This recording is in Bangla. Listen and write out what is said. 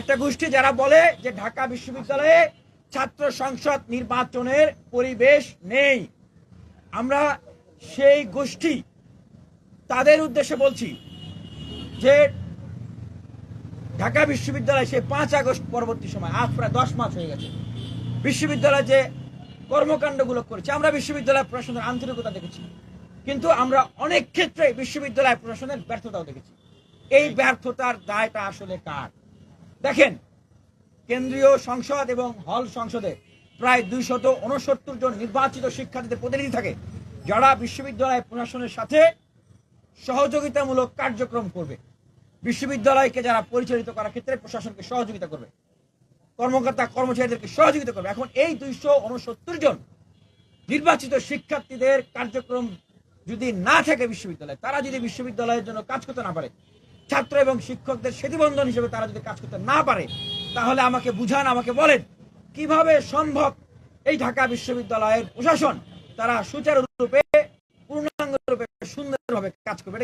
একটা গোষ্ঠী যারা বলে যে ঢাকা বিশ্ববিদ্যালয়ে ছাত্র সংসদ নির্বাচনের পরিবেশ নেই। আমরা সেই গোষ্ঠী তাদের উদ্দেশ্যে বলছি যে ঢাকা বিশ্ববিদ্যালয় সেই পাঁচ আগস্ট পরবর্তী সময়, আজ প্রায় দশ মাস হয়ে গেছে, বিশ্ববিদ্যালয় যে কর্মকাণ্ডগুলো করেছে, আমরা বিশ্ববিদ্যালয় প্রশাসনের আন্তরিকতা দেখেছি, কিন্তু আমরা অনেক ক্ষেত্রে বিশ্ববিদ্যালয় প্রশাসনের ব্যর্থতাও দেখেছি। এই ব্যর্থতার দায়টা আসলে কার? দেখেন, কেন্দ্রীয় সংসদ এবং হল সংসদে প্রায় দুইশত উনসত্তর জন নির্বাচিত শিক্ষার্থীদের প্রতিনিধি থাকে যারা বিশ্ববিদ্যালয় প্রশাসনের সাথে সহযোগিতামূলক কার্যক্রম করবে। বিশ্ববিদ্যালয়কে যারা পরিচালিত করার ক্ষেত্রে প্রশাসনকে সহযোগিতা করবে, কর্মকর্তা কর্মচারীদেরকে সহযোগিতা করবে। এখন এই দুইশো উনসত্তর জন নির্বাচিত শিক্ষার্থীদের কার্যক্রম যদি না থাকে বিশ্ববিদ্যালয়ে, তারা যদি বিশ্ববিদ্যালয়ের জন্য কাজ করতে না পারে ছাত্র এবং শিক্ষকদের সেতুবন্ধন হিসেবে তারা যদি কাজ করতে না পারে, তাহলে আমাকে বুঝান, আমাকে বলেন, কীভাবে সম্ভব এই ঢাকা বিশ্ববিদ্যালয়ের প্রশাসন তারা সুচারুরূপে পূর্ণাঙ্গ রূপে সুন্দরভাবে কাজ করবে?